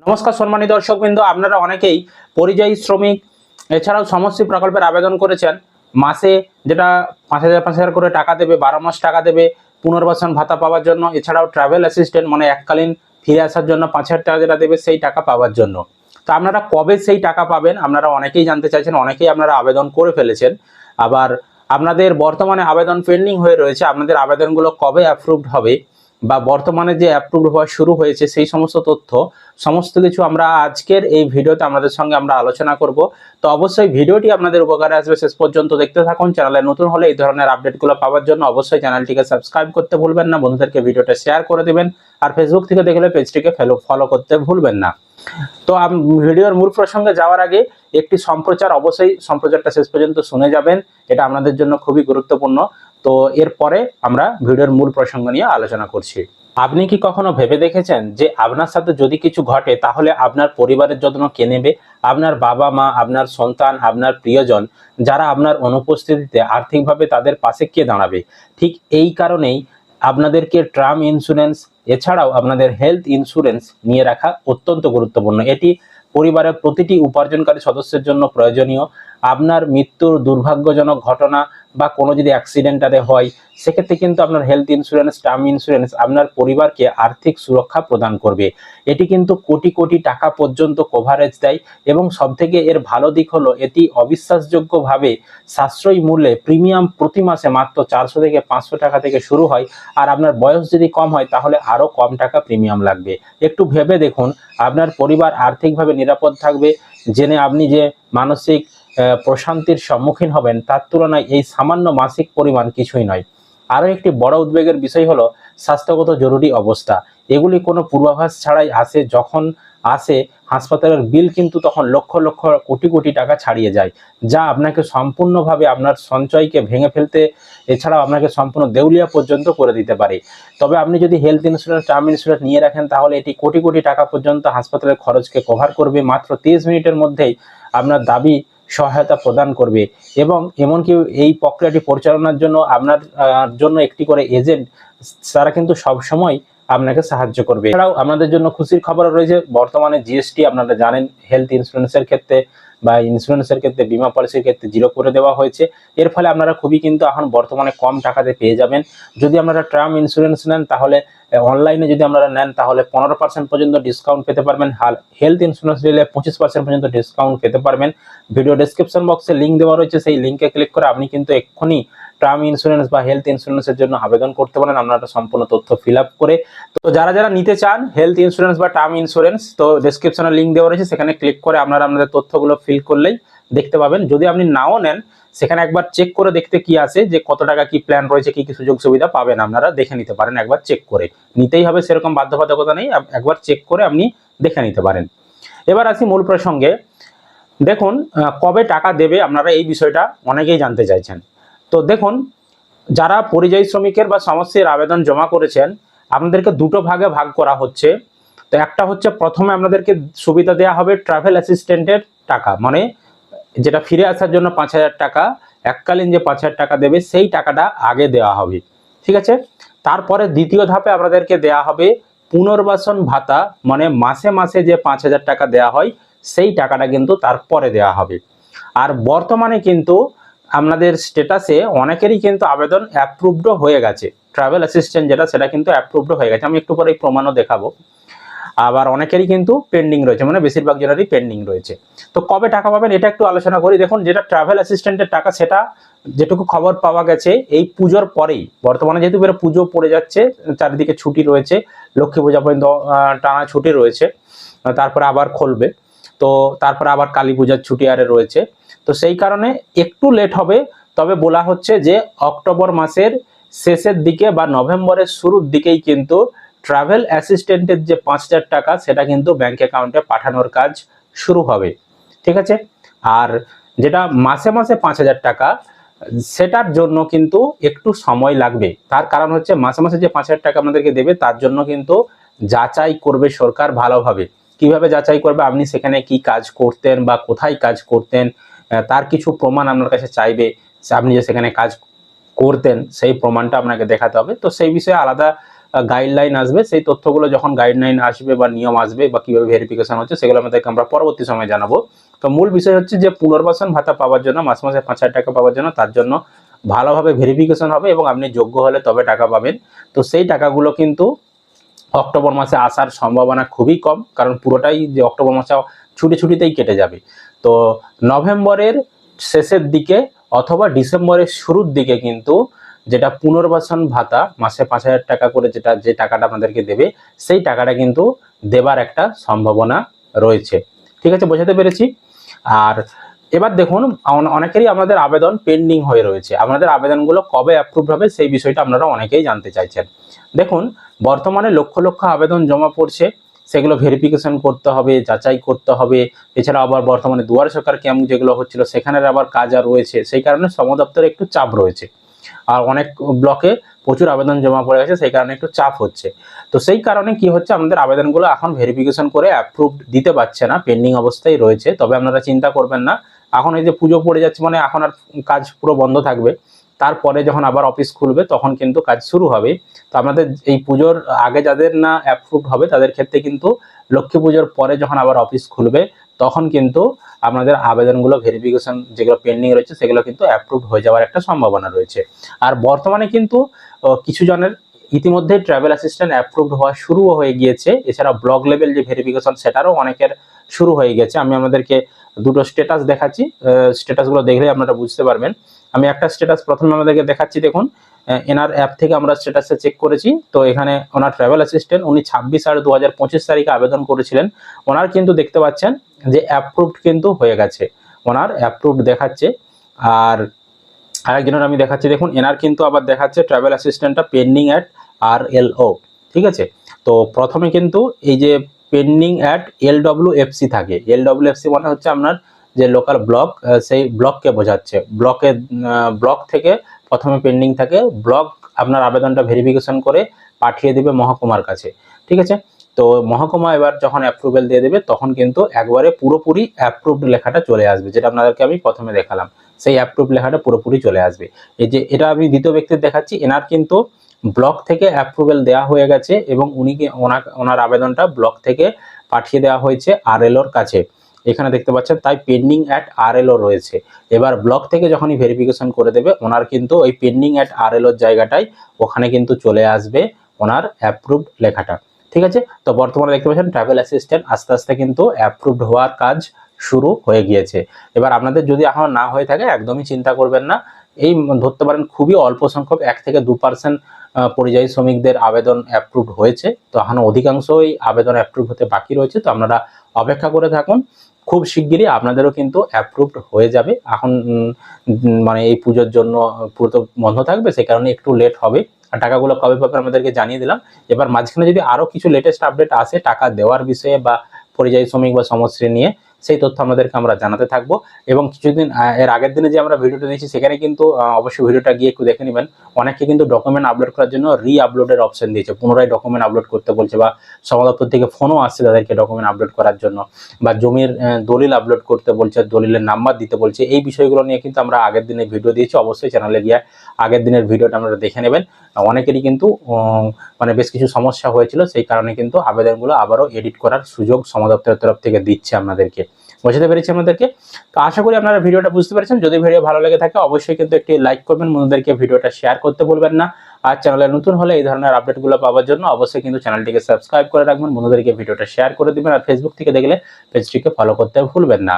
নমস্কার সম্মানিত দর্শকবৃন্দ, আপনারা অনেকেই পরিযায়ী শ্রমিক, এছাড়াও সমষ্টি প্রকল্পের আবেদন করেছেন। মাসে যেটা পাঁচ হাজার পাঁচ হাজার করে টাকা দেবে, বারো মাস টাকা দেবে, পুনর্বাসন ভাতা পাওয়ার জন্য, এছাড়াও ট্রাভেল অ্যাসিস্ট্যান্ট মানে এককালীন ফিরে আসার জন্য পাঁচ হাজার টাকা যেটা দেবে, সেই টাকা পাওয়ার জন্য। তো আপনারা কবে সেই টাকা পাবেন, আপনারা অনেকেই জানতে চাইছেন, অনেকেই আপনারা আবেদন করে ফেলেছেন। আবার আপনাদের বর্তমানে আবেদন পেন্ডিং হয়ে রয়েছে, আপনাদের আবেদনগুলো কবে অ্যাপ্রুভড হবে বা বর্তমানে যে অ্যাপ্রুভ হওয়া শুরু হয়েছে সেই সমস্ত তথ্য, সমস্ত কিছু আমরা আজকের এই ভিডিওতে আপনাদের সঙ্গে আমরা আলোচনা করব। তো অবশ্যই ভিডিওটি আপনাদের উপকারে আসবে। শেষ পর্যন্ত দেখতে থাকুন। চ্যানেলে নতুন হলে এই ধরনের আপডেটগুলো পাওয়ার জন্য অবশ্যই চ্যানেলটিকে সাবস্ক্রাইব করতে ভুলবেন না। বন্ধুদেরকে ভিডিওটা শেয়ার করে দেবেন। আর ফেসবুক থেকে দেখলে পেজটিকে ফলো ফলো করতে ভুলবেন না। তো ভিডিওর মূল প্রসঙ্গে যাওয়ার আগে একটি সম্প্রচার অবশ্যই সম্প্রচারটা শেষ পর্যন্ত শুনে যাবেন। এটা আপনাদের জন্য খুবই গুরুত্বপূর্ণ। তো এরপরে আমরা ভিডিওর মূল প্রসঙ্গ নিয়ে আলোচনা করছি। আপনি কি কখনো ভেবে দেখেছেন যে আপনার সাথে যদি কিছু ঘটে, তাহলে আপনার পরিবারের যত্ন কে নেবে? আপনার বাবা মা, আপনার সন্তান, আপনার প্রিয়জন, যারা আপনার অনুপস্থিতিতে আর্থিকভাবে তাদের পাশে কে দাঁড়াবে? ঠিক এই কারণেই আপনাদেরকে ট্রাম ইন্স্যুরেন্স এছাড়াও আপনাদের হেলথ ইন্স্যুরেন্স নিয়ে রাখা অত্যন্ত গুরুত্বপূর্ণ। এটি পরিবারের প্রতিটি উপার্জনকারী সদস্যের জন্য প্রয়োজনীয়। আপনার মৃত্যুর দুর্ভাগ্যজনক ঘটনা বা কোনো যদি অ্যাক্সিডেন্টারে হয়, সেক্ষেত্রে কিন্তু আপনার হেলথ ইন্স্যুরেন্স টার্ম ইন্স্যুরেন্স আপনার পরিবারকে আর্থিক সুরক্ষা প্রদান করবে। এটি কিন্তু কোটি কোটি টাকা পর্যন্ত কভারেজ দেয় এবং সবথেকে এর ভালো দিক হলো এটি অবিশ্বাসযোগ্যভাবে সাশ্রয়ী মূল্যে প্রিমিয়াম প্রতি মাসে মাত্র চারশো থেকে পাঁচশো টাকা থেকে শুরু হয়। আর আপনার বয়স যদি কম হয়, তাহলে আরও কম টাকা প্রিমিয়াম লাগবে। একটু ভেবে দেখুন, আপনার পরিবার আর্থিকভাবে নিরাপদ থাকবে। জেনে আপনি যে মানসিক প্রশান্তির সম্মুখীন হবেন, তার তুলনায় এই সামান্য মাসিক পরিমাণ কিছুই নয়। আরও একটি বড় উদ্বেগের বিষয় হলো স্বাস্থ্যগত জরুরি অবস্থা। এগুলি কোনো পূর্বাভাস ছাড়াই আসে, যখন আসে হাসপাতালের বিল কিন্তু তখন লক্ষ লক্ষ কোটি কোটি টাকা ছাড়িয়ে যায়, যা আপনাকে সম্পূর্ণভাবে আপনার সঞ্চয়কে ভেঙে ফেলতে, এছাড়াও আপনাকে সম্পূর্ণ দেউলিয়া পর্যন্ত করে দিতে পারে। তবে আপনি যদি হেলথ ইন্স্যুরেন্স টার্ম ইন্স্যুরেন্স নিয়ে রাখেন, তাহলে এটি কোটি কোটি টাকা পর্যন্ত হাসপাতালের খরচকে কভার করবে। মাত্র তিরিশ মিনিটের মধ্যেই আপনার দাবি সহায়তা প্রদান করবে এবং এমনকি এই প্রক্রিয়াটি পরিচালনার জন্য আপনার জন্য একটি করে এজেন্ট তারা কিন্তু সব সময় আপনাকে সাহায্য করবে। এছাড়াও আপনাদের জন্য খুশির খবর রয়েছে। বর্তমানে জিএসটি আপনারা জানেন হেলথ ইন্স্যুরেন্সের ক্ষেত্রে বা ইন্স্যুরেন্সের ক্ষেত্রে বিমা পলিসির ক্ষেত্রে জিরো করে দেওয়া হয়েছে। এর ফলে আপনারা খুবই কিন্তু এখন বর্তমানে কম টাকাতে পেয়ে যাবেন। যদি আপনারা টার্ম ইন্স্যুরেন্স নেন, তাহলে অনলাইনে যদি আপনারা নেন, তাহলে পনেরো পার্সেন্ট পর্যন্ত ডিসকাউন্ট পেতে পারবেন। হাল হেলথ ইন্স্যুরেন্স নিলে পঁচিশ পার্সেন্ট পর্যন্ত ডিসকাউন্ট পেতে পারবেন। ভিডিও ডেসক্রিপশন বক্সে লিঙ্ক দেওয়া রয়েছে। সেই লিঙ্কে ক্লিক করে আপনি কিন্তু এক্ষুনি টার্ম ইন্স্যুরেন্স বা হেলথ ইন্স্যুরেন্সের জন্য আবেদন করতে পারেন। আপনারা সম্পূর্ণ তথ্য ফিল করে তো যারা যারা নিতে চান হেলথ ইন্স্যুরেন্স বা টার্ম ইন্স্যুরেন্স তো ডেসক্রিপশনে লিঙ্ক দেওয়া রয়েছে, সেখানে ক্লিক করে আপনারা আপনাদের তথ্যগুলো ফিল করলেই দেখতে পাবেন। যদি আপনি নাও নেন, সেখানে একবার চেক করে দেখতে কি আছে, যে কত টাকা কি প্ল্যান রয়েছে, কি কি সুযোগ সুবিধা পাবেন আপনারা, দেখে নিতে পারেন, একবার চেক করে। নিতেই হবে, সেরকম বাধ্যবাধকতা নেই একবার চেক করে আপনি দেখে নিতে পারেন। এবার আসি মূল প্রসঙ্গে। দেখুন কবে টাকা দেবে আপনারা এই বিষয়টা অনেকেই জানতে চাইছেন। তো দেখুন, যারা পরিযায়ী শ্রমিকের বা সমস্যার আবেদন জমা করেছেন, আপনাদেরকে দুটো ভাগে ভাগ করা হচ্ছে। তো একটা হচ্ছে প্রথমে আপনাদেরকে সুবিধা দেওয়া হবে ট্রাভেল অ্যাসিস্ট্যান্টের টাকা মানে যেটা ফিরে আসার জন্য পাঁচ হাজার টাকা, এককালীন যে পাঁচ হাজার টাকা দেবে, সেই টাকাটা আগে দেওয়া হবে। ঠিক আছে? তারপরে দ্বিতীয় ধাপে আপনাদেরকে দেওয়া হবে পুনর্বাসন ভাতা মানে মাসে মাসে যে পাঁচ হাজার টাকা দেওয়া হয়, সেই টাকাটা কিন্তু তারপরে দেওয়া হবে। আর বর্তমানে কিন্তু আপনাদের স্টেটাসে অনেকেরই কিন্তু আবেদন অ্যাপ্রুভড হয়ে গেছে। ট্রাভেল অ্যাসিস্ট্যান্ট যেটা, সেটা কিন্তু অ্যাপ্রুভড হয়ে গেছে। আমি একটু পরে প্রমাণও দেখাবো। আবার অনেকেরই কিন্তু পেন্ডিং রয়েছে মানে বেশিরভাগ জনেরই পেন্ডিং রয়েছে। তো কবে টাকা পাবেন এটা একটু আলোচনা করি। দেখুন, যেটা ট্রাভেল অ্যাসিস্ট্যান্টের টাকা, সেটা যেটুকু খবর পাওয়া গেছে, এই পুজোর পরেই, বর্তমানে যেহেতু এবার পুজো পড়ে যাচ্ছে, চারিদিকে ছুটি রয়েছে, লক্ষ্মী পূজা পর্যন্ত টানা ছুটি রয়েছে, তারপরে আবার খুলবে। তো তারপরে আবার কালী পূজার ছুটি আরে রয়েছে। তো সেই কারণে একটু লেট হবে, তবে বলা হচ্ছে যে অক্টোবর মাসের শেষের দিকে বা নভেম্বরের শুরুর দিকেই কিন্তু ট্রাভেল অ্যাসিস্ট্যান্টের যে পাঁচ হাজার টাকা, সেটা কিন্তু ব্যাংক অ্যাকাউন্টে পাঠানোর কাজ শুরু হবে। ঠিক আছে? আর যেটা মাসে মাসে পাঁচ হাজার টাকা, সেটার জন্য কিন্তু একটু সময় লাগবে। তার কারণ হচ্ছে মাসে মাসে যে পাঁচ হাজার টাকা আপনাদেরকে দেবে, তার জন্য কিন্তু যাচাই করবে সরকার ভালোভাবে। কীভাবে যাচাই করবে? আপনি সেখানে কি কাজ করতেন বা কোথায় কাজ করতেন? তার কিছু প্রমাণ আপনার কাছে চাইবে আপনি যে সেখানে কাজ করতেন, সেই প্রমাণটা আপনাকে দেখাতে হবে। তো সেই বিষয়ে আলাদা গাইডলাইন আসবে। সেই তথ্যগুলো যখন গাইডলাইন আসবে বা নিয়ম আসবে বা কীভাবে ভেরিফিকেশন হচ্ছে, সেগুলো আমাদেরকে আমরা পরবর্তী সময় জানাব। তো মূল বিষয় হচ্ছে যে পুনর্বাসন ভাতা পাওয়ার জন্য, মাস মাসে পাঁচ হাজার টাকা পাওয়ার জন্য তার জন্য ভালোভাবে ভেরিফিকেশন হবে এবং আপনি যোগ্য হলে তবে টাকা পাবেন। তো সেই টাকাগুলো কিন্তু অক্টোবর মাসে আসার সম্ভাবনা খুবই কম, কারণ পুরোটাই যে অক্টোবর মাসে ছুটি ছুটিতেই কেটে যাবে। তো নভেম্বরের শেষের দিকে অথবা ডিসেম্বরের শুরুর দিকে কিন্তু যেটা পুনর্বাসন ভাতা, মাসে পাঁচ হাজার টাকা করে যেটা, যে টাকাটা আমাদেরকে দেবে, সেই টাকাটা কিন্তু দেবার একটা সম্ভাবনা রয়েছে। ঠিক আছে, বোঝাতে পেরেছি? আর এবার দেখুন, অন- অনেকেরই আমাদের আবেদন পেন্ডিং হয়ে রয়েছে। আপনাদের আবেদনগুলো কবে অ্যাপ্রুভ হবে সেই বিষয়টা আপনারা অনেকেই জানতে চাইছেন। দেখুন, বর্তমানে লক্ষ লক্ষ আবেদন জমা পড়ছে। সেগুলো ভেরিফিকেশন করতে হবে, যাচাই করতে হবে। এছাড়া আবার বর্তমানে দুয়ার সরকার ক্যাম্প যেগুলো হচ্ছিল, সেখানের আবার কাজ আর রয়েছে। সেই কারণে শ্রম দপ্তরে একটু চাপ রয়েছে। আর অনেক ব্লকে প্রচুর আবেদন জমা পড়ে গেছে, সেই কারণে একটু চাপ হচ্ছে। তো সেই কারণে কি হচ্ছে, আমাদের আবেদনগুলো এখন ভেরিফিকেশন করে অ্যাপ্রুভ দিতে পারছে না পেন্ডিং অবস্থায় রয়েছে। তবে আপনারা চিন্তা করবেন না। এখন এই যে পুজো পড়ে যাচ্ছে মানে এখন আর কাজ পুরো বন্ধ থাকবে। তারপরে যখন আবার অফিস খুলবে, তখন কিন্তু কাজ শুরু হবে। তো আমাদের এই পুজোর আগে যাদের না অ্যাপ্রুভ হবে, তাদের ক্ষেত্রে কিন্তু লক্ষ্মী পুজোর পরে যখন আবার অফিস খুলবে, তখন কিন্তু আপনাদের আবেদনগুলো ভেরিফিকেশন যেগুলো পেন্ডিং রয়েছে, সেগুলো কিন্তু অ্যাপ্রুভ হয়ে যাওয়ার একটা সম্ভাবনা রয়েছে। আর বর্তমানে কিন্তু কিছু জনের ইতিমধ্যে ট্রাভেল অ্যাসিস্ট্যান্ট অ্যাপ্রুভড হওয়া শুরুও হয়ে গিয়েছে। এছাড়া ব্লক লেভেল যে ভেরিফিকেশন সেটারও অনেকের শুরু হয়ে গেছে। আমি আমাদেরকে দুটো স্ট্যাটাস দেখাচ্ছি। স্ট্যাটাসগুলো দেখলে আপনারা বুঝতে পারবেন। আমি একটা স্ট্যাটাস প্রথমে আমাদেরকে দেখাচ্ছি, দেখুন। এনার অ্যাপ থেকে আমরা স্ট্যাটাসে চেক করেছি। তো এখানে ওনার ট্রাভেল অ্যাসিস্ট্যান্ট উনি ছাব্বিশ আট দু তারিখে আবেদন করেছিলেন। ওনার কিন্তু দেখতে পাচ্ছেন যে অ্যাপ্রুভড কিন্তু হয়ে গেছে। ওনার অ্যাপ্রুভড দেখাচ্ছে। আর আরেকজনের আমি দেখাচ্ছি, দেখুন, এনার কিন্তু আবার দেখাচ্ছে travel অ্যাসিস্ট্যান্টটা pending at R L O ঠিক আছে? তো প্রথমে কিন্তু এই যে pending at L W FC থাকে। এল ডব্লিউ এফসি মানে হচ্ছে আপনার যে লোকাল ব্লক সেই ব্লককে বোঝাচ্ছে। ব্লকে ব্লক থেকে প্রথমে পেন্ডিং থাকে ব্লক আপনার আবেদনটা ভেরিফিকেশন করে পাঠিয়ে দেবে মহকুমার কাছে, ঠিক আছে? তো মহকুমা এবার যখন অ্যাপ্রুভেল দিয়ে দেবে, তখন কিন্তু একবারে পুরোপুরি অ্যাপ্রুভড লেখাটা চলে আসবে, যেটা আপনাদেরকে আমি প্রথমে দেখালাম। সেই অ্যাপ্রুভ লেখাটা পুরোপুরি চলে আসবে। এই যে, এটা আমি দ্বিতীয় ব্যক্তির দেখাচ্ছি, এনার কিন্তু ব্লক থেকে অ্যাপ্রুভেল দেওয়া হয়ে গেছে এবং উনি ওনার আবেদনটা ব্লক থেকে পাঠিয়ে দেওয়া হয়েছে আরএলওর কাছে। এখানে দেখতে পাচ্ছেন, তাই পেন্ডিং অ্যাট আরএলও রয়েছে। এবার ব্লক থেকে যখনই ভেরিফিকেশন করে দেবে, ওনার কিন্তু ওই পেন্ডিং অ্যাট আরএলওর জায়গাটাই ওখানে কিন্তু চলে আসবে ওনার অ্যাপ্রুভড লেখাটা। ঠিক আছে? তো বর্তমানে দেখতে পাচ্ছেন ট্রাভেল অ্যাসিস্ট্যান্ট আস্তে আস্তে কিন্তু অ্যাপ্রুভড হওয়ার কাজ শুরু হয়ে গিয়েছে। এবার আপনাদের যদি এখনও না হয়ে থাকে, একদমই চিন্তা করবেন না। এই ধরতে পারেন, খুবই অল্প সংখ্যক, এক থেকে দু পার্সেন্ট পরিযায়ী শ্রমিকদের আবেদন অ্যাপ্রুভ হয়েছে। তো এখনও অধিকাংশই আবেদন অ্যাপ্রুভ হতে বাকি রয়েছে। তো আপনারা অপেক্ষা করে থাকুন। খুব শিগগিরই আপনাদেরও কিন্তু অ্যাপ্রুভড হয়ে যাবে। এখন মানে এই পুজোর জন্য পুরো তো বন্ধ থাকবে সে কারণে একটু লেট হবে। আর টাকাগুলো কবে পাবে আমাদেরকে জানিয়ে দিলাম। এবার মাঝখানে যদি আরও কিছু লেটেস্ট আপডেট আসে, টাকা দেওয়ার বিষয়ে বা পরিযায়ী শ্রমিক বা সমশ্রী নিয়ে সেই তথ্য আমাদেরকে আমরা জানাতে থাকব। এবং কিছুদিন এর আগের দিনে যে আমরা ভিডিওটা দিয়েছি, সেখানে কিন্তু অবশ্যই ভিডিওটা গিয়ে একটু দেখে নেবেন। অনেকে কিন্তু ডকুমেন্ট আপলোড করার জন্য রি আপলোডের অপশন দিয়েছে। পুনরায় ডকুমেন্ট আপলোড করতে বলছে বা সমাদপ্তর থেকে ফোনও আসছে তাদেরকে ডকুমেন্ট আপলোড করার জন্য। বা জমির দলিল আপলোড করতে বলছে, দলিলের নাম্বার দিতে বলছে। এই বিষয়গুলো নিয়ে কিন্তু আমরা আগের দিনে ভিডিও দিয়েছি। অবশ্যই চ্যানেলে গিয়ে আগের দিনের ভিডিওটা আপনারা দেখে নেবেন। অনেকেরই কিন্তু মানে বেশ কিছু সমস্যা হয়েছিল। সেই কারণে কিন্তু আবেদনগুলো আবারও এডিট করার সুযোগ সমাদপ্তরের তরফ থেকে দিচ্ছে আপনাদেরকে। বোঝাতে পেরেছি আমাদেরকে তো আশা করি আপনারা ভিডিওটা বুঝতে পেরেছেন। যদি ভিডিও ভালো লেগে থাকে, অবশ্যই কিন্তু একটি লাইক করবেন, বন্ধুদেরকে ভিডিওটা শেয়ার করতে বলবেন না। আর চ্যানেলে নতুন হলে এই ধরনের আপডেটগুলো পাওয়ার জন্য অবশ্যই কিন্তু চ্যানেলটিকে সাবস্ক্রাইব করে রাখবেন, বন্ধুদেরকে ভিডিওটা শেয়ার করে দেবেন। আর ফেসবুক থেকে দেখলে পেজটিকে ফলো করতে ভুলবেন না।